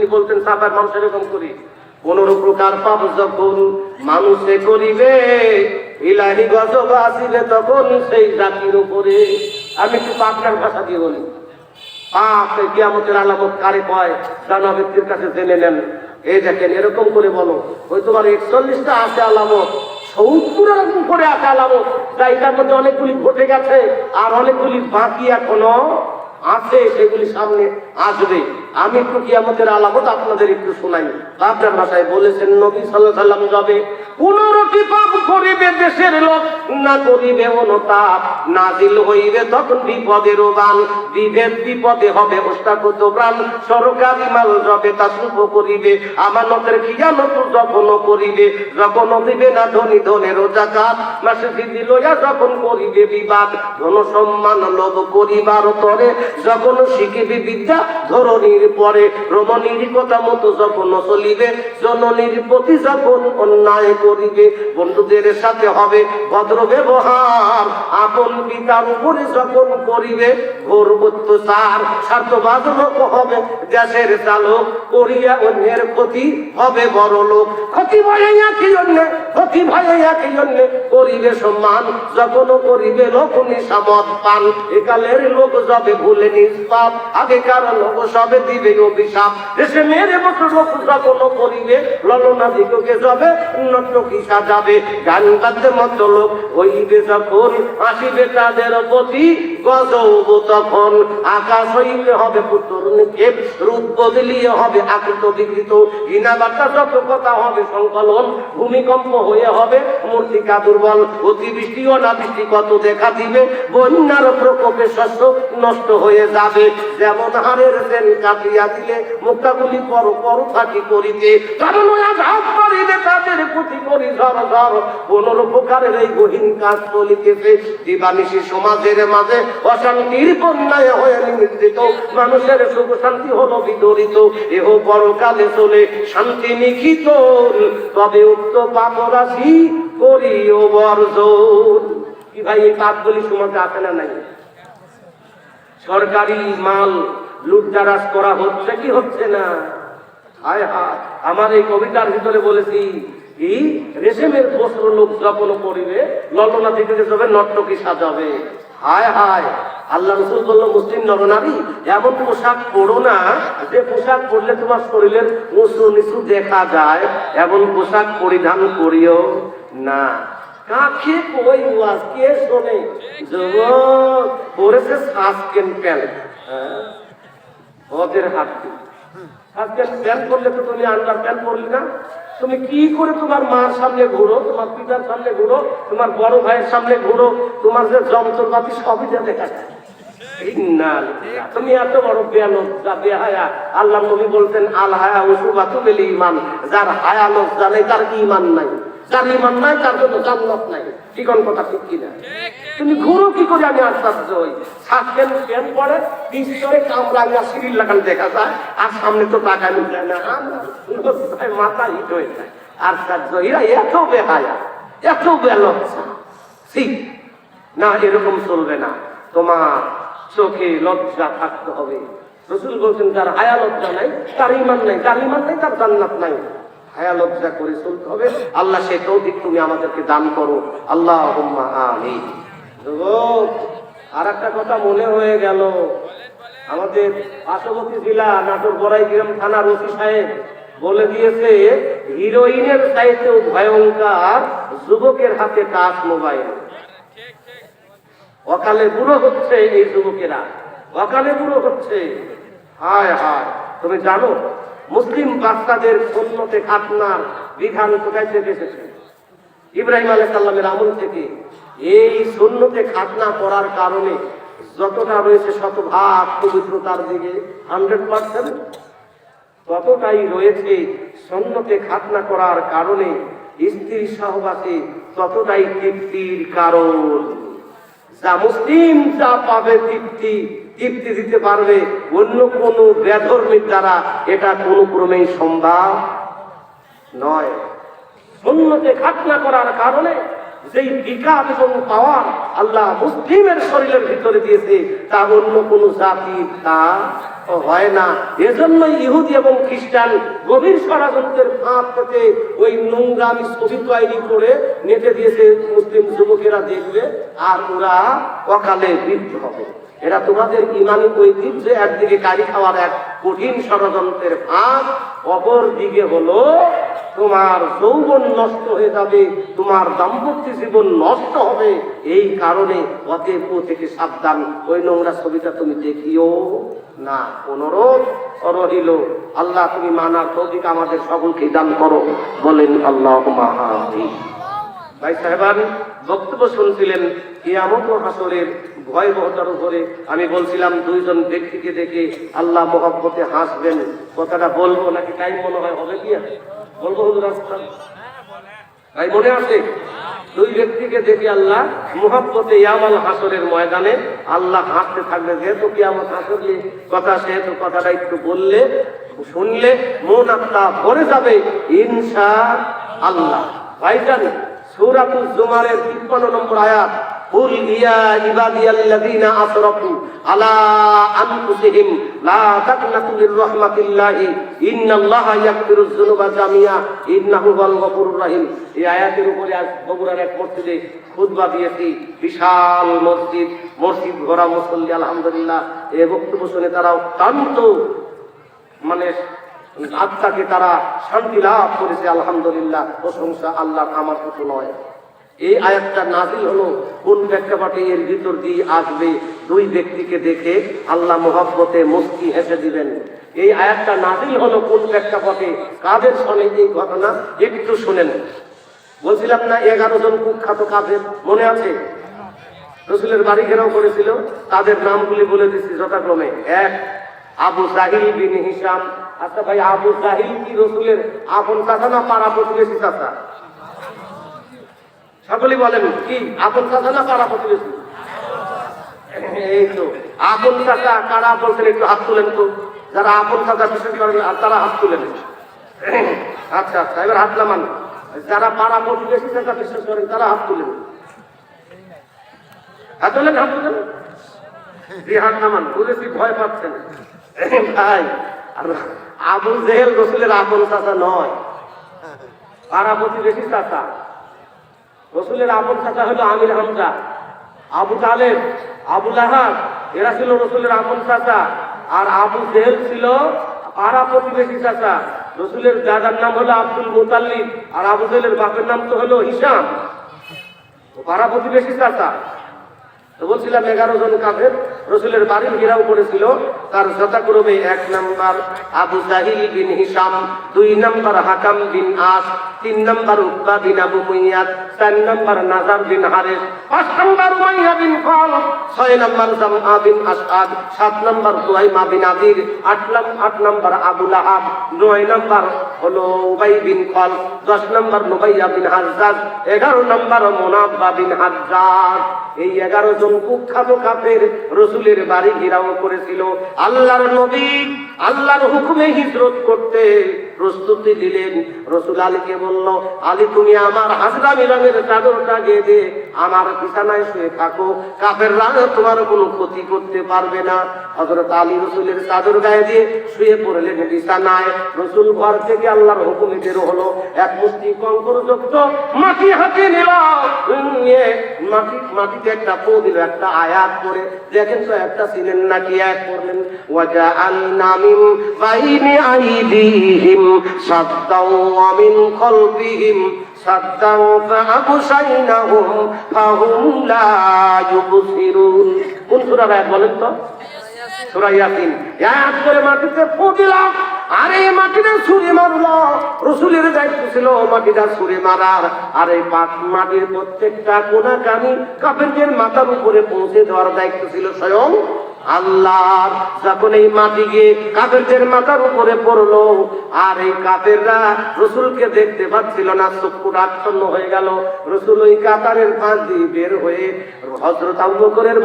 তিনি বলতেন সাফার মানুষ এরকম করি। পনেরো প্রকার পাপ যখন মানুষে করিবে, ইলাহি গজব আসিবে তখন সেই জাতির উপরে। আমি একটু পাপনার ভাষা দিয়ে বলি। পাপ কিয়ামতের আলামত কারে কয় জানা ব্যক্তির কাছে জেনে নেন। এই দেখেন, এরকম করে বলো, ওই তোমার একচল্লিশটা আছে আলামত সত্তর এরকম করে আছে আলামত, যা এটার মধ্যে অনেকগুলি ঘটে গেছে, আর অনেকগুলি বাকি এখনও আছে, সেগুলি সামনে আসবে। আমি একটু কিয়ামতের আলামত আপনাদের একটু শোনাই। আপনার ভাষায় বলেছেন, নবী সাল্লাহ সাল্লাম যাবে। পনেরোটি পাপ করিবে দেশের লোক, না করিবে অনুতাপ। নাজিল হইবে তখন বিপদের বান বিভেদ বিপদে হবে অষ্টাগত প্রাণ। সরকারি মাল যাবে তা শুভ করিবে, আমানতের খিয়ানত যখন করিবে, যখন দিবে না ধনী ধনের জাকাত। মাসে সিদ্ধি লইয়া যখন করিবে বিবাদ ধন সম্মান লোভ করিবার তরে, যখন শিখিবে বিদ্যা ধরণীর পরে রমণীর কথা মতো যখন চলিবে, জননীর প্রতি যখন অন্যায় করিবে, বন্ধুদের সাথে হবে ভদ্র ব্যবহার। আপন পিতার উপরে যখন করিবে, ঘোর অত্যাচার স্বার্থবাদ লোক হবে, দেশের চালক করিয়া অন্যের ক্ষতি হবে বড় লোক। ক্ষতি ভয়ে একই জন্য, ক্ষতি ভয়ে একই জন্য করিবে সম্মান, যখন করিবে লোক নিসামত পান। একালের লোক যাবে ভুলে নিষ্পাপ আগেকার লোক সবে দিবে অভিশাপ। লোক যখন করিবে, ললনা যাবে নষ্ট কি সাজাবে? গান মত লোক হইবে যখন, আসিবে তাদের প্রতি গজব তখন। আকাশ হবে নিক্ষেপ, রূপ বদলিয়ে হবে আকৃত বিকৃত। বার্তা হবে সংকলন, ভূমিকম্প হয়ে হবে মূর্তিকা দুর্বল। অতিবৃষ্টি অনাবৃষ্টি কত দেখা দিবে, বন্যার প্রকোপে শস্য নষ্ট হয়ে যাবে। যেমন হারের দেন কাটিয়া দিলে পর পর ফাঁকি করিতে। কারণ তাদের প্রতি করি এই গহীন কাজ চলিতেছে। সমাজের মাঝে অশান্তির হয়ে নিমৃত মানুষের সুখ শান্তি হলো এহ পরকালে চলে শান্তি নিখিত। তবে উক্ত পাপরাশি করিও বর্জন। কি ভাই, এই পাপগুলি সমাজে আছে না নাই? সরকারি মাল লুটতারাজ করা হচ্ছে কি হচ্ছে না? হায় হায় আমার এই কবিতার ভিতরে বলেছি এই রেশমের বস্ত্র লোক যখন করিবে ললনা থেকে যাবে নর্তকী সাজাবে। হায় হায় আল্লাহ রসুল বলল মুসলিম নরনারী এমন পোশাক পরো না যে পোশাক পরলে তোমার শরীরের উঁচু নিচু দেখা যায় এমন পোশাক পরিধান করিও না। কাকে কই ওয়াজ? কে শোনে? যুবক পরেছে সাসকেন প্যান্ট। হ্যাঁ? ওদের হাঁটতে আজকে প্যান্ট করলে তো তুমি আন্ডার প্যান্ট করলি না। তুমি কি করে তোমার মার সামনে ঘুরো, তোমার পিতার সামনে ঘুরো, তোমার বড় ভাইয়ের সামনে ঘুরো, তোমার যে যন্ত্রপাতি সবই যা দেখা যায়। তুমি এত বড় বেহায়া। আল্লাহ নবী বলতেন ঈমান। যার তার ঈমান নাই। ঈমান নাই, তার জন্য জান্নাত নাই। কি কোন কথা ঠিক কি না তুমি ঘুরো কি করে আমি আশ্চর্য হই সাতকেন প্যান পরে পিছনে কামরাঙ্গা সিরিল লাগানো দেখা যায়, আর সামনে তো তাকানো যায় না। মাথা হিট হয়ে যায়। আশ্চর্য এরা এত বেহায়া, এত বেলজ্জা। ঠিক না, এরকম চলবে না। তোমার চোখে লজ্জা থাকতে হবে। রসুল বলছেন, যার হায়া লজ্জা নাই, তার ইমান নাই, যার ইমান নাই, তার জান্নাত নাই। হায়া লজ্জা করে চলতে হবে। আল্লাহ সে তৌফিক তুমি আমাদেরকে দান করো। আল্লাহ আমি আর একটা কথা মনে হয়ে গেল। আমাদের পার্শ্ববর্তী জেলা নাটোর বড়াইগ্রাম থানার ওসি সাহেব বলে দিয়েছে, হিরোইনের চাইতেও ভয়ঙ্কর যুবকের হাতে টাচ মোবাইল। অকালে বুড়ো হচ্ছে এই যুবকেরা। অকালে বুড়ো হচ্ছে। হায় হায়। তুমি জানো, মুসলিম বাচ্চাদের সন্ন্যতে খাতনার বিধান কোথায় থেকে এসেছে? ইব্রাহিম আলাই সাল্লামের আমল থেকে এই শূন্যতে খাতনা করার কারণে যতটা রয়েছে শতভাগ পবিত্রতার দিকে হান্ড্রেড পার্সেন্ট ততটাই রয়েছে সন্ন্যতে খাতনা করার কারণে স্ত্রীর সহবাসে ততটাই তৃপ্তির কারণ। যা মুসলিম যা পাবে তৃপ্তি তৃপ্তি দিতে পারবে অন্য কোনো বেধর্মীর দ্বারা এটা কোনো ক্রমেই সম্ভব নয়। শূন্যতে খাতনা করার কারণে যেই বিকাশ এবং পাওয়ার আল্লাহ মুসলিমের শরীরের ভিতরে দিয়েছে, তা অন্য কোনো জাতি তা হয় না। এজন্য ইহুদি এবং খ্রিস্টান গভীর ষড়যন্ত্রের ফাঁক থেকে ওই নোংরামি ছবি তৈরি করে নেটে দিয়েছে মুসলিম যুবকেরা দেখবে আর ওরা অকালে বৃদ্ধ হবে। এরা তোমাদের ইমানি ঐতিহ্য একদিকে গাড়ি খাওয়ার এক কঠিন ষড়যন্ত্রের ফাঁক অপর দিকে হলো তোমার যৌবন নষ্ট হয়ে যাবে, তোমার দাম্পত্য জীবন নষ্ট হবে। এই কারণে অতএব ও থেকে সাবধান। ওই নোংরা ছবিটা তুমি দেখিও না। অনুরোধ রহিল আল্লাহ তুমি মানার তৌফিক আমাদের সকলকে দান করো। বলেন আল্লাহ মাহাদি ভাই সাহেবান বক্তব্য শুনছিলেন কিয়ামত হাসরের ভয়াবহতার উপরে। আমি বলছিলাম, দুইজন ব্যক্তিকে দেখে আল্লাহ মোহাব্বতে হাসবেন। কথাটা বলব নাকি টাইম মনে হয়, হবে কি বলব হুজুর ভাই মনে আছে? দুই ব্যক্তিকে দেখে আল্লাহ মোহাব্বতে ইয়ামাল হাসরের ময়দানে আল্লাহ হাসতে থাকবে। যেহেতু কিয়ামত হাসর নিয়ে কথা, সেহেতু কথাটা একটু বললে, শুনলে মন আত্মা ভরে যাবে ইনশা আল্লাহ। ভাইজান সূরাতুল জুমারের 53 নম্বর আয়াত قل يا عبادي الذين اسرفوا على انفسهم لا تقنطوا من رحمة الله ان الله يغفر الذنوب جميعا انه هو الغفور الرحيم এই আয়াতের উপরে আজ বগুড়ার এক মসজিদে খুতবা দিয়েছি বিশাল মসজিদ মসজিদ ভরা মুসল্লি আলহামদুলিল্লাহ এই বক্তব্য শুনে তারা অত্যন্ত মানে আত্মাকে তারা শান্তি লাভ করেছে, আলহামদুলিল্লাহ। প্রশংসা আল্লাহ আমার কিছু নয়। এই আয়াতটা নাজিল হলো কোন প্রেক্ষাপটে এর ভিতর দিয়ে আসবে? দুই ব্যক্তিকে দেখে আল্লাহ মোহাব্বতে মুস্কি হেসে দিবেন। এই আয়াতটা নাজিল হলো কোন প্রেক্ষাপটে? কাদের শোনে এই ঘটনা? একটু শুনেন। বলছিলাম না, এগারো জন কুখ্যাত কাদের মনে আছে? রসুলের বাড়ি ঘেরাও করেছিল। তাদের নামগুলি বলে দিচ্ছি যথাক্রমে। এক, আবু জাহিল বিন হিসাম আচ্ছা ভাই, আবু জাহিল কি রসুলের আপন চাচা না পাড়া প্রতিবেশী চাচা? সকলেই বলেন, কি? আপন চাচা না পাড়া প্রতিবেশী? এই তো, আপন চাচা কারা বলছেন একটু হাত তুলেন তো। যারা আপন চাচা বিশেষ করেন, আর তারা হাত তুলেন। আচ্ছা আচ্ছা এবার হাত নামান। যারা পাড়া প্রতিবেশী চাচা বিশ্বাস করেন, তারা হাত তুলেন। হাত তুলেন হাত তুলেন। জি হাত নামান, বুঝেছি, ভয় পাচ্ছেন। ভাই, আর আবু জেহেল রসুলের আপন চাচা নয়। পাড়া প্রতিবেশী চাচা। রসুলের আপন চাচা হলো আমির হামজা। আবু তালেব, আবু লাহাব, এরা ছিল রসুলের আপন চাচা। আর আবু জেহেল ছিল পাড়া প্রতিবেশী চাচা। রসুলের দাদার নাম হলো আব্দুল মুতাল্লিব, আর আবু জেহেলের বাপের নাম তো হলো হিসাম পাড়া প্রতিবেশী চাচা। বলছিলাম এগারো জন কাফের, রসুলের বাড়ি ঘেরাও করেছিল। তার যথাক্রমে এক number Abu Jahil bin Hisham দুই নাম্বার হাকাম বিন আস, তিন নাম্বার উকবা বিন আবু মুইয়াদ, চার নাম্বার নাজার বিন হারেস পাঁচ নাম্বার উমাইয়া বিন কল ছয় নাম্বার জামআ বিন আসাদ সাত নাম্বার সুহাইমা বিন আদির আট নাম্বার আবু লাহাব, নয় নাম্বার হলো উবাই বিন কল, দশ নম্বর নুবাইয়া বিন হাজ্জাজ, এগারো নম্বর মোনাব্বা বিন হাজ্জাজ। এই এগারো জন কুখ্যাত কাফের রসুলের বাড়ি ঘিরাও করেছিল। আল্লাহর নবী আল্লাহর হুকুমে হিজরত করতে প্রস্তুতি দিলেন। রসুল আলীকে বলল, আলী, তুমি আমার হাজরামি রঙের চাদরটা গিয়ে দে। আমার বিছানায় শুয়ে থাকো। কাফের রাগে তোমার কোনো ক্ষতি করতে পারবে না। হজরত আলী রসুলের চাদর গায়ে দিয়ে শুয়ে পড়লেন বিছানায়। রসুল ঘর থেকে আল্লাহর হুকুমে বের হলো। এক মুষ্টি কঙ্করযুক্ত মাটি হাতে নিল। নিয়ে মাটি, মাটিতে একটা পো দিল, একটা আয়াত করে দেখেন তো একটা ছিলেন নাকি এক করলেন ওয়াজা আলনা মিন বাইনি আইদিহিম মিন খালফিহিম, সাদ্দাও ফাআবসাইনাহুম, ফাহুম লা ইউবসিরুন। কোন আয়াত বলেন তো? সূরা ইয়াসিন। করে মাটিতে ফু দিলাম আর এই মাটিটা রসুলের দায়িত্ব ছিল মাটিটা ছুরি মারার, আর মাটির প্রত্যেকটা কোনা কানি কাপেরদের মাথার উপরে পৌঁছে দেওয়ার দায়িত্ব ছিল স্বয়ং আল্লাহ যখন এই মাটি গিয়ে কাফেরদের মাথার উপরে পড়ল, আর এই রসুলকে দেখতে পাচ্ছিল না চক্ষুটা আচ্ছন্ন হয়ে গেল। রসুল ওই কাতারের পাশ দিয়ে বের হয়ে হজরত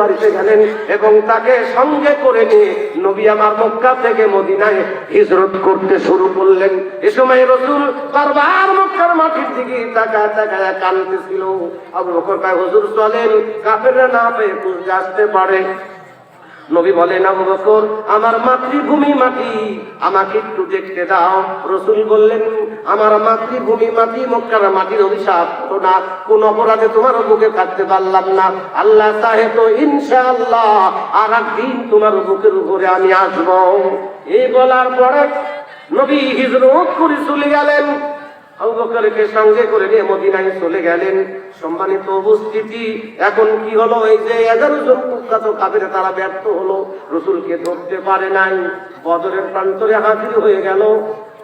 বাড়িতে গেলেন এবং তাকে সঙ্গে করে নিয়ে নবী আমার মক্কা থেকে মদিনায় হিজরত করতে শুরু করলেন। এ সময় রসুল বারবার মক্কার মাটির দিকে তাকা তাকায় কানতেছিল চলেন, কাফেররা না পেয়ে আসতে পারে। নবী বলেন, আবু বকর, আমার মাতৃভূমি মাটি, আমাকে একটু দেখতে দাও। রসুল বললেন, আমার মাতৃভূমি মাটি, মক্কার মাটির অভিশাপ তো না। কোন অপরাধে তোমার বুকে থাকতে পারলাম না। আল্লাহ চাহে তো ইনশাআল্লাহ আর একদিন তোমার বুকের উপরে আমি আসব। এই বলার পরে নবী হিজরত করে চলে গেলেন। আবু বকরকে সঙ্গে করে নিয়ে মদিনায় চলে গেলেন। সম্মানিত উপস্থিতি, এখন কি হলো? এই যে এগারো জন কুখ্যাত কাবিরে তারা ব্যর্থ হলো। রসুলকে ধরতে পারে নাই। বদরের প্রান্তরে হাজির হয়ে গেল।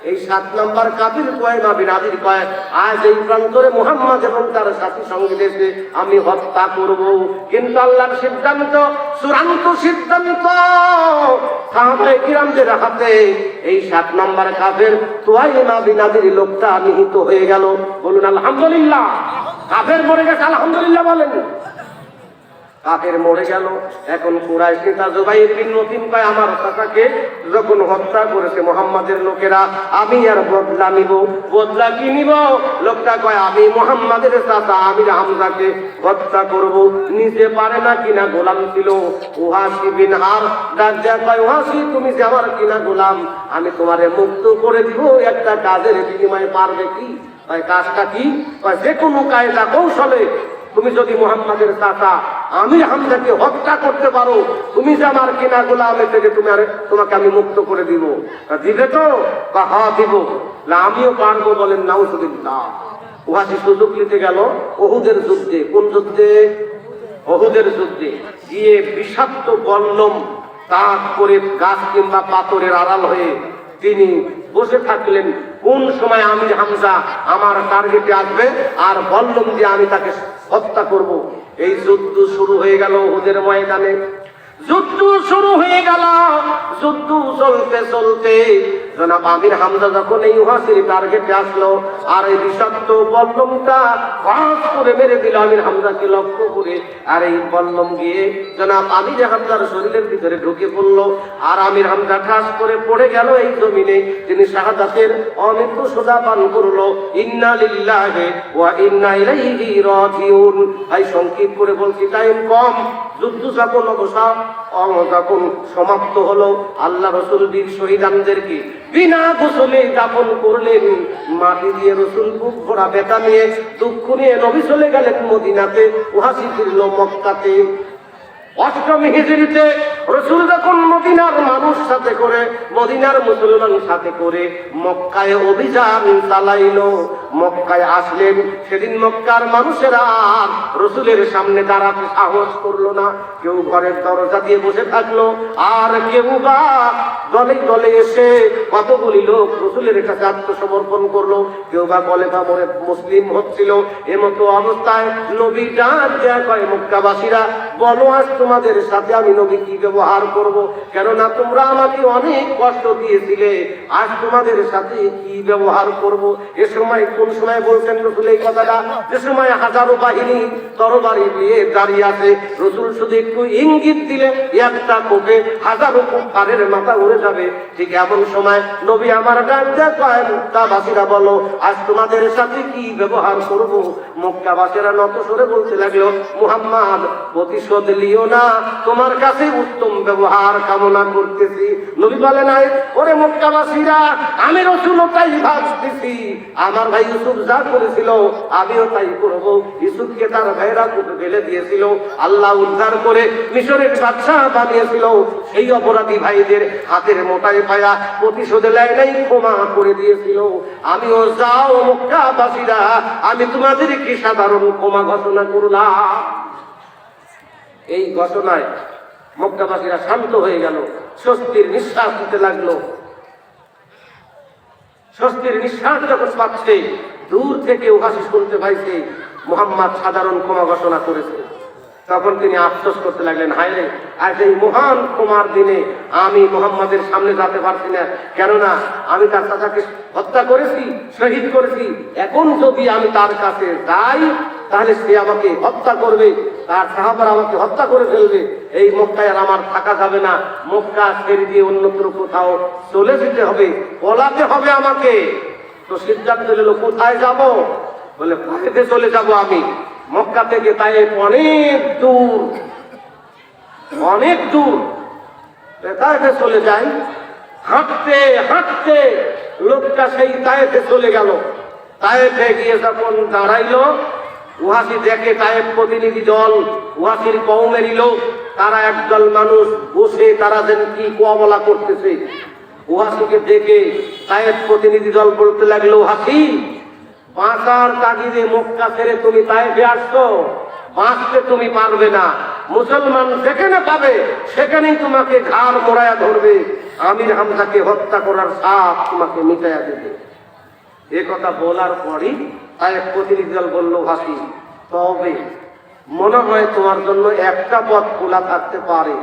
এই সাত নাম্বার কাবির কয় নাবির আদির কয়? আজ এই প্রান্তরে মোহাম্মদ এবং তার সাথী সঙ্গে এসে আমি হত্যা করব। কিন্তু আল্লাহর সিদ্ধান্ত, চূড়ান্ত সিদ্ধান্ত। কিরামদের হাতে এই সাত নাম্বার কাফের তোয়াই নাবি নাদির লোকটা নিহিত হয়ে গেল। বলুন, আলহামদুলিল্লাহ। কাফের মরে গেছে, আলহামদুলিল্লাহ বলেন। কাফের মরে গেল। এখন কুরাইশ নেতা জুবাইর বিন নতিম কয় আমার চাচাকে যখন হত্যা করেছে মোহাম্মদের লোকেরা, আমি আর বদলা নিব। বদলা কি নিব? লোকটা কয়, আমি মোহাম্মদের চাচা আমি হামজাকে হত্যা করব। নিজে পারে না কিনা গোলাম ছিল। উহাসি বিন হার ডাক দেয়া কয় উহাসি তুমি যে আমার কিনা গোলাম, আমি তোমারে মুক্ত করে দিব। একটা কাজের বিনিময়ে পারবে কি? কাজটা কি? যে কোনো কায়দা কৌশলে তুমি যদি মোহাম্মদের চাচা, আমি হামজাকে হত্যা করতে পারো, তুমি যে আমার কিনা গোলামে থেকে তুমি আর, তোমাকে আমি মুক্ত করে দিব। দিবে তো? বা হা দিব। না, আমিও পারব বলেন নাউজুবিল্লাহ। উহাসি সুযোগ নিতে গেল ওহুদের যুদ্ধে। কোন যুদ্ধে? ওহুদের যুদ্ধে। গিয়ে বিষাক্ত বল্লম তাক করে গাছ কিংবা পাথরের আড়াল হয়ে তিনি বসে থাকলেন, কোন সময় আমি হামজা আমার টার্গেটে আসবে আর বল্লম দিয়ে আমি তাকে হত্যা করব। এই যুদ্ধ শুরু হয়ে গেল ওদের ময়দানে। যুদ্ধ শুরু হয়ে গেল। যুদ্ধ চলতে চলতে এই আসলো, আর এই বিষাক্ত বল্লমটা করে মেরে দিল আমির লক্ষ্য করে বল্লম গিয়ে শরীরের ভিতরে ঢুকে পড়ল, আর আমির হামজা ঠাস করে পড়ে গেল এই জমিনে। তিনি শাহাদাতের অমৃত্যু সোজা পান করল, ইন্না করে বলছি, টাইম কম, যুদ্ধ যখন অবসর অ- যখন সমাপ্ত হলো। আল্লাহ রসুল বীর শহীদানদেরকে বিনা গোসলে দাপন করলেন। মাটি দিয়ে রসুল বুক ভরা বেতা নিয়ে দুঃখ নিয়ে নবী চলে গেলেন মদিনাতে উহাসি ফিরল মক্কাতে। অষ্টমী হিজড়িতে রসুল যখন মদিনার মানুষ সাথে করে, মদিনার মুসলমান সাথে করে মক্কায় অভিযান চালাইল। মক্কায় আসলেন, সেদিন মক্কার মানুষেরা রসুলের সামনে দাঁড়াতে সাহস করল না। কেউ ঘরের দরজা দিয়ে বসে থাকল, আর কেউ বা দলে দলে এসে কতগুলি লোক রসুলের কাছে আত্মসমর্পণ করল। কেউ বা বলে বা মনে মুসলিম হচ্ছিল। এমতো অবস্থায় নবী ডাক দেয়া কয় মক্কাবাসীরা, বলো আজ তোমাদের সাথে আমি নবী কি ব্যবহার করব? কেননা তোমরা আমাকে অনেক কষ্ট দিয়েছিলে। আজ তোমাদের সাথে কি ব্যবহার করব? এ সময় কোন সময় বলছেন রসুল এই কথাটা? যে সময় হাজারো বাহিনী তরবারি দিয়ে দাঁড়িয়ে আছে। রসুল শুধু একটু ইঙ্গিত দিলে একটা কোপে হাজারো পারের মাথা উড়ে যাবে। ঠিক এমন সময় নবী আমার ডাক দেয়, কয় মুক্তাবাসীরা বলো, আজ তোমাদের সাথে কি ব্যবহার করব? মুক্তাবাসীরা নত সরে বলতে লাগল, মুহাম্মদ, প্রতিশোধ লিও না। তোমার কাছে উত্তম ব্যবহার কামনা করতেছি। নবী বলে নাই ওরে মক্কাবাসীরা, আমি রসুল তাই ভাবতেছি আমার ভাই ইউসুফ যা করেছিল, আমিও তাই করব। ইউসুফকে তার ভাইরা কুটে ফেলে দিয়েছিল। আল্লাহ উদ্ধার করে মিশরের বাদশাহ বানিয়েছিল। সেই অপরাধী ভাইদের হাতের মোটায় পায়া প্রতিশোধ লেয় নাই, ক্ষমা করে দিয়েছিল। আমিও যাও মক্কাবাসীরা, আমি তোমাদের কি সাধারণ ক্ষমা ঘোষণা করলাম? এই ঘটনায় মক্কাবাসীরা শান্ত হয়ে গেল, স্বস্তির নিঃশ্বাস দিতে লাগল। স্বস্তির নিঃশ্বাস যখন পাচ্ছে, দূর থেকে ওহাসি শুনতে পাইছে, মোহাম্মদ সাধারণ ক্ষমা ঘোষণা করেছে। তখন তিনি আফসোস করতে লাগলেন রে, আজ এই মহান কুমার দিনে আমি মোহাম্মদের সামনে যেতে পারছি না। কেননা, আমি তার চাচাকে হত্যা করেছি, শহীদ করেছি। এখন যদি আমি তার কাছে যাই, তাহলে সে আমাকে হত্যা করবে, তার সাহাবার আমাকে হত্যা করে ফেলবে। এই মক্কায় আর আমার থাকা যাবে না। মক্কা ছেড়ে দিয়ে অন্যত্র কোথাও চলে যেতে হবে, পলাতে হবে আমাকে। তো সিদ্ধান্ত নিল, কোথায় যাব? বলে পায়েতে চলে যাব আমি। মক্কা থেকে তাই অনেক দূর অনেক দূর। তাইতে চলে যাই। হাঁটতে হাঁটতে লোকটা সেই তায়েফে চলে গেল। তায়েফে গিয়ে যখন দাঁড়াইলো উহাসি দেখে তায়েফ প্রতিনিধি দল উহাসির কৌমেরই লোক, তারা একদল মানুষ বসে, তারা যেন কি কোয়াবলা করতেছে। উহাসিকে দেখে তায়েফ প্রতিনিধি দল বলতে লাগল উহাসি বাঁচার তাগিদে মক্কা ছেড়ে তুমি তাইফে আসছো, বাঁচতে তুমি পারবে না। মুসলমান যেখানে পাবে, সেখানেই তোমাকে ঘাড় মোড়ায়া ধরবে। আমির হামজাকে হত্যা করার সাপ তোমাকে মিটাইয়া দেবে। এ কথা বলার পরই তাই প্রতিনিধি দল বলল ভাসি তবে মনে হয় তোমার জন্য একটা পথ খোলা থাকতে পারে।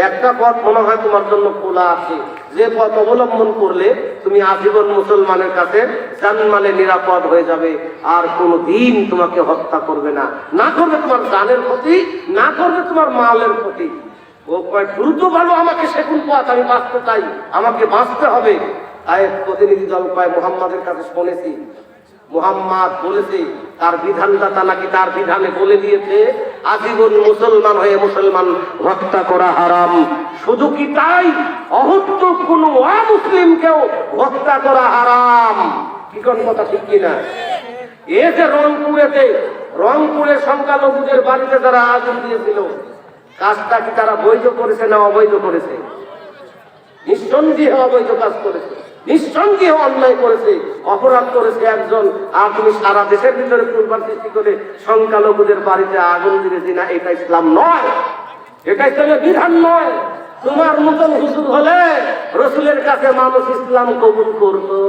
একটা পথ মনে হয় তোমার জন্য খোলা আছে। যে পথ অবলম্বন করলে তুমি আজীবন মুসলমানের কাছে জানমালে নিরাপদ হয়ে যাবে। আর কোনো দিন তোমাকে হত্যা করবে না। না করবে তোমার জানের ক্ষতি, না করবে তোমার মালের ক্ষতি। ও কয়, দ্রুত ভালো আমাকে সেকুন পথ, আমি বাঁচতে চাই। আমাকে বাঁচতে হবে। তাই প্রতিনিধি দল কয়, মোহাম্মদের কাছে শুনেছি। মুহাম্মদ বলেছে তার বিধানদাতা নাকি তার বিধানে বলে দিয়েছে? আজীবন মুসলমান হয়ে মুসলমান হত্যা করা হারাম। শুধু কি তাই? অহত্য কোন অমুসলিমকেও হত্যা করা হারাম। কি কোন কথা ঠিক কিনা এ যে রংপুরেতে রংপুরের সংখ্যালঘুদের বাড়িতে যারা আগুন দিয়েছিল, কাজটা কি তারা বৈধ করেছে না অবৈধ করেছে? নিঃসন্দেহে অবৈধ কাজ করেছে। নিঃসন্দেহে অন্যায় করেছে, অপরাধ করেছে একজন। আর তুমি সারা দেশের ভিতরে কুরবান সৃষ্টি করে সংখ্যালঘুদের বাড়িতে আগুন দিয়েছি না, এটা ইসলাম নয়। এটা ইসলামের বিধান নয়। তোমার মতন হুজুর হলে রসুলের কাছে মানুষ ইসলাম কবুল করতো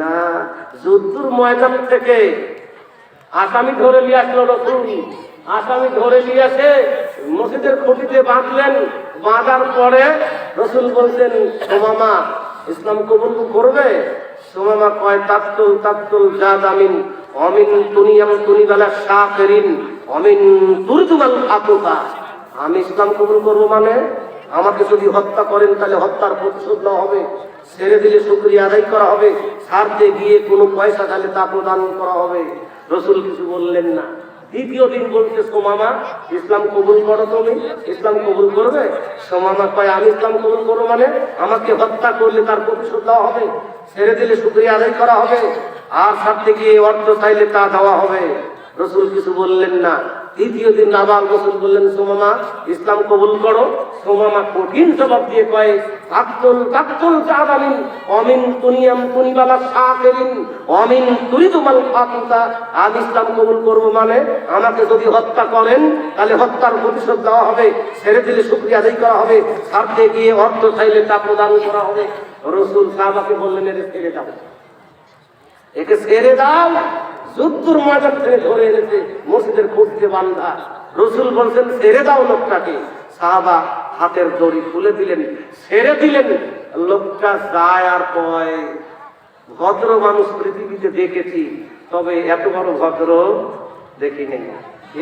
না। যুদ্ধর ময়দান থেকে আসামি ধরে নিয়ে আসলো রসুল। আসামি ধরে নিয়ে আসে মসজিদের খুঁটিতে বাঁধলেন। বাঁধার পরে রসুল বলছেন সোমামা ইসলাম কবুল করবে? সোমামা কয় তাত্তুল তাত্তুল জাদ আমিন অমিন দুনিয়াম দুনিবেলা শাকেরিন, অমিন তুরতুমাল আতুকা আমি ইসলাম কবুল করব মানে? আমাকে যদি হত্যা করেন, তাহলে হত্যার প্রতিশোধ নেওয়া হবে। ছেড়ে দিলে শুক্রিয়া আদায় করা হবে। ছাড়তে গিয়ে কোনো পয়সা তাহলে তা প্রদান করা হবে। রসুল কিছু বললেন না। দ্বিতীয় দিন বলছে সোমামা ইসলাম কবুল করো তুমি। ইসলাম কবুল করবে? সোমামা কয়, আমি ইসলাম কবুল করব মানে? আমাকে হত্যা করলে তার প্রতিশোধ দেওয়া হবে? ছেড়ে দিলে শুক্রিয়া আদায় করা হবে? আর সাথে গিয়ে অর্থ চাইলে তা দেওয়া হবে। রসুল কিছু বললেন না। দ্বিতীয় দিন আবার রসুল বললেন, সোমামা, ইসলাম কবুল করো। সোমামা কঠিন জবাব দিয়ে কয় কাত্তুল কাত্তুল চাঁদামিন অমিন তুনিয়াম তুনিবালা সাকেরিন অমিন তুরিদুমাল ফাতুতা আমি ইসলাম কবুল করব মানে আমাকে যদি হত্যা করেন, তাহলে হত্যার প্রতিশোধ দেওয়া হবে, ছেড়ে দিলে শুক্রিয়া আদায় করা হবে, ছাড়তে গিয়ে অর্থ চাইলে তা প্রদান করা হবে। রসুল সাহাবাকে বললেন এর ছেড়ে দাও। একে ছেড়ে দাও। যুদ্ধর ময়দান থেকে ধরে এনেছে মসজিদের খুঁজতে বান্ধা রসুল বলছেন, ছেড়ে দাও লোকটাকে। সাহাবা হাতের দড়ি খুলে দিলেন, ছেড়ে দিলেন। লোকটা যায় আর কয়, ভদ্র মানুষ পৃথিবীতে দেখেছি, তবে এত বড় ভদ্র দেখি নেই।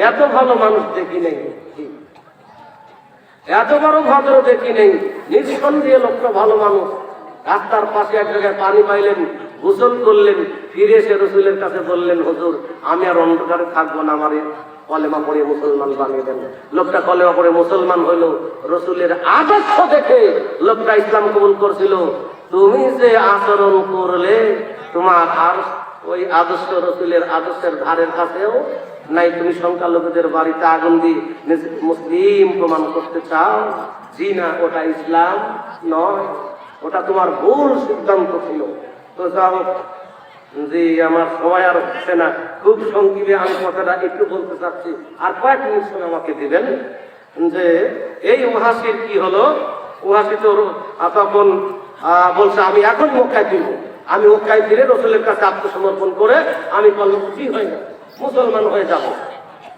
এত ভালো মানুষ দেখি নেই। এত বড় ভদ্র দেখি নেই। নিঃসন্দেহে লোকটা ভালো মানুষ। রাস্তার পাশে এক জায়গায় পানি পাইলেন। গোসল করলেন, ফিরে এসে রসুলের কাছে বললেন, হুজুর, আমি আর অন্ধকারে থাকব না, আমার কলেমা পড়ে মুসলমান বানিয়ে দেন। লোকটা কলেমা পড়ে মুসলমান হইল। রসুলের আদর্শ দেখে লোকটা ইসলাম কবুল করছিল। তুমি যে আচরণ করলে, তোমার আর ওই আদর্শ রসুলের আদর্শের ধারের কাছেও নাই। তুমি সংখ্যালঘুদের বাড়িতে আগুন দিয়ে মুসলিম প্রমাণ করতে চাও। জি না ওটা ইসলাম নয়, ওটা তোমার ভুল সিদ্ধান্ত ছিল। তো যাও জি আমার সময় আর হচ্ছে না, খুব সংক্ষেপে আমি কথাটা একটু বলতে চাচ্ছি। আর কয়েক মিনিট সময় আমাকে দিবেন যে এই উহাসির কি হলো? উহাসি তো তখন বলছে, আমি এখন মক্কায় দিব আমি মক্কায় ফিরে রসুলের কাছে আত্মসমর্পণ করে আমি কর্মসূচি হয়ে মুসলমান হয়ে যাব।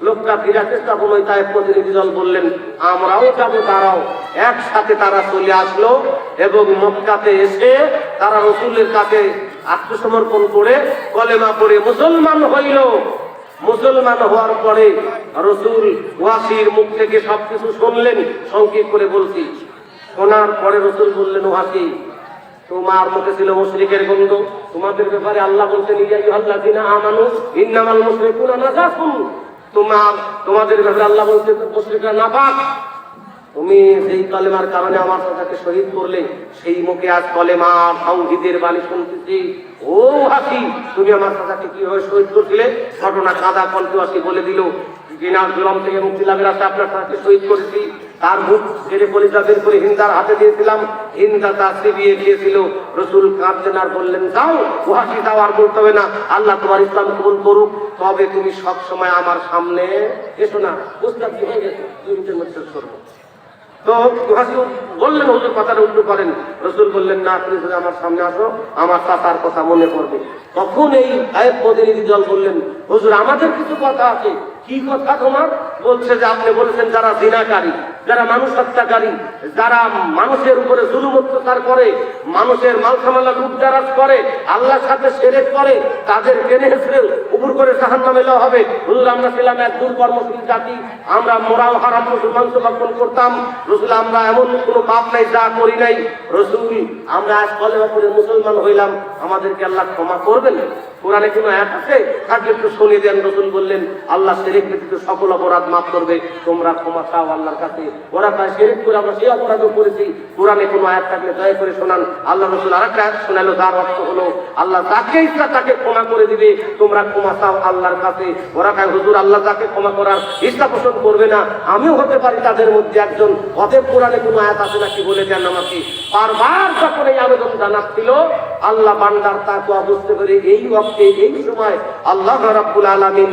লোকটা ফিরাতে তখন ওই তাই প্রতিনিধি দল বললেন, আমরাও যাব তারাও একসাথে তারা চলে আসলো এবং মক্কাতে এসে তারা রসুলের কাছে আত্মসমর্পণ করে কলেমা পড়ে মুসলমান হইল। মুসলমান হওয়ার পরে রসুল ওয়াসির মুখ থেকে সবকিছু শুনলেন, সংক্ষেপ করে বলছি। শোনার পরে রসুল বললেন, ওয়াসি, তোমার মুখে ছিল মুশরিকের গন্ধ। তোমাদের ব্যাপারে আল্লাহ বলতেন ইয়াই আল্লাহ দিনা আমানু, ইন্নামাল মুশরিকুনা নাজাসুন। তোমার, তোমাদের ব্যাপারে আল্লাহ বলতে বলতেন না পাক তুমি সেই কলেমার কারণে আমার সাথে শহীদ করলে, সেই মুখে আজ কলেমার সঙ্গীতের বাণী শুনতেছি। ও হাসি, তুমি আমার সাথে কীভাবে শহীদ করছিলে? ঘটনা কাদা কণ্ঠ আসি বলে দিল। জুলম থেকে মুক্তি লাভের আশা আপনার সাথে শহীদ করেছি। তার মুখ ছেড়ে কলিজা বের করে হিন্দার হাতে দিয়েছিলাম। হিন্দা তা সিবিয়ে দিয়েছিল। রসুল কাঁদছেন আর বললেন, যাও ও হাসি দাও আর বলতে হবে না। আল্লাহ তোমার ইসলাম কবুল করুক। তবে তুমি সব সময় আমার সামনে এসো না। হয়ে গেছে। মিনিটের মধ্যে তো হাসি বললেন, হুজুর কথাটা উল্টো করেন। রসুল বললেন, না, তুমি যদি আমার সামনে আসো। আমার চাচার কথা মনে পড়বে। তখন এই আয়ের প্রতিনিধি দল বললেন, হুজুর, আমাদের কিছু কথা আছে। কি কথা তোমার? বলছে যে আপনি বলেছেন যারা জিনাকারী, যারা মানুষ হত্যাকারী, যারা মানুষের উপরে জুলুম অত্যাচার করে, মানুষের মালসামালা লুটদারাজ করে, আল্লাহর সাথে সেরেক করে, তাদের টেনে হেসড়ে উপর করে জাহান নামে হবে। হুজুর, আমরা ছিলাম এক দুর্কর্মশীল জাতি, আমরা মোরাও হারাম পশু মাংস ভক্ষণ করতাম। রসুল, আমরা এমন কোনো পাপ নাই, যা করি নাই। রসুল, আমরা আজ কলেমা করে মুসলমান হইলাম, আমাদেরকে আল্লাহ ক্ষমা করবেন? কোরআনে কোনো অ্যাপ আছে? থাকলে একটু শুনিয়ে দেন। রসুল বললেন, আল্লাহ সেরেক ব্যতীত সকল অপরাধ মাফ করবে, তোমরা ক্ষমা চাও আল্লাহর কাছে। ওরা তাই সেরেক করে আমরা সেই অপরাধও করেছি। কোরআনে কোনো আয়াত থাকলে দয়া করে শোনান। আল্লাহ রসুল আরেকটা আয়াত শোনালো, যার অর্থ হলো, আল্লাহ যাকে ইচ্ছা তাকে ক্ষমা করে দিবে। তোমরা ক্ষমা চাও আল্লাহর কাছে। ওরা কায়, হুজুর, আল্লাহ যাকে ক্ষমা করার ইচ্ছা পোষণ করবে না। আমিও হতে পারি তাদের মধ্যে একজন। অতএব কোরআনে কোনো আয়াত আছে নাকি বলে দেন আমাকে। বারবার যখন এই আবেদন জানাচ্ছিল, আল্লাহ বান্দার তাকুয়া বুঝতে পেরে এই ওয়াক্তে, এই সময় আল্লাহ রাব্বুল আলামিন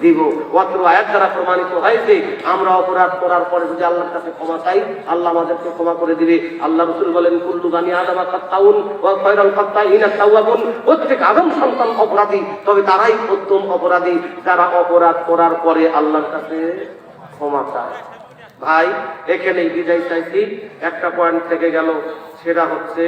দিব। অত্র আয়াত দ্বারা প্রমাণিত হয়েছে, আমরা অপরাধ করার পরে যদি আল্লাহর কাছে ক্ষমা চাই, আল্লাহ আমাদেরকে ক্ষমা করে দিবে। আল্লাহ রসুল বলেন, কুল্লু গানি আদামা কাত্তাউন ও খয়রাল কাত্তাইনা তাওয়াবুন। প্রত্যেক আদম সন্তান অপরাধী, তবে তারাই উত্তম অপরাধী। যারা অপরাধ করার পরে আল্লাহর কাছে ক্ষমা চায়। ভাই, এখানেই বিদায় চাইছি। একটা পয়েন্ট থেকে গেল, সেটা হচ্ছে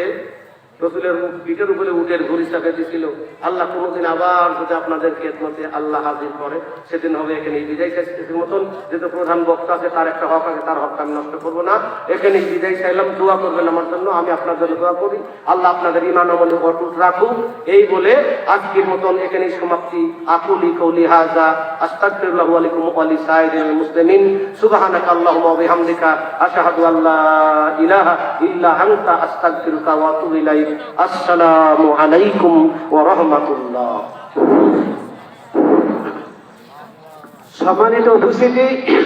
রসুলের মুখ পিঠের উপরে উটের ঘুরি চাপে দিছিল। আল্লাহ কোনোদিন আবার যদি আপনাদের খেদমতে আল্লাহ হাজির করে, সেদিন হবে এখানে বিদায় চাইছি মতন যেহেতু প্রধান বক্তা আছে, তার একটা হক আছে, তার হকটা আমি নষ্ট করব না। এখানে বিদায় চাইলাম। দোয়া করবেন আমার জন্য, আমি আপনার জন্য দোয়া করি। আল্লাহ আপনাদের ইমান আমলে অটুট রাখুক। এই বলে আজকের মতন এখানেই সমাপ্তি। আকুলি কৌলি হাজা আলাইকুম ওয়া লিসাইরিল মুসলিমিন। সুবহানাকা আল্লাহুম্মা ওয়া বিহামদিকা, আশহাদু আল্লা ইলাহা ইল্লা আনতা, আস্তাগফিরুকা ওয়া আসসালামু আলাইকুম ওয়া রাহমাতুল্লাহ। সম্মানিত উপস্থিতি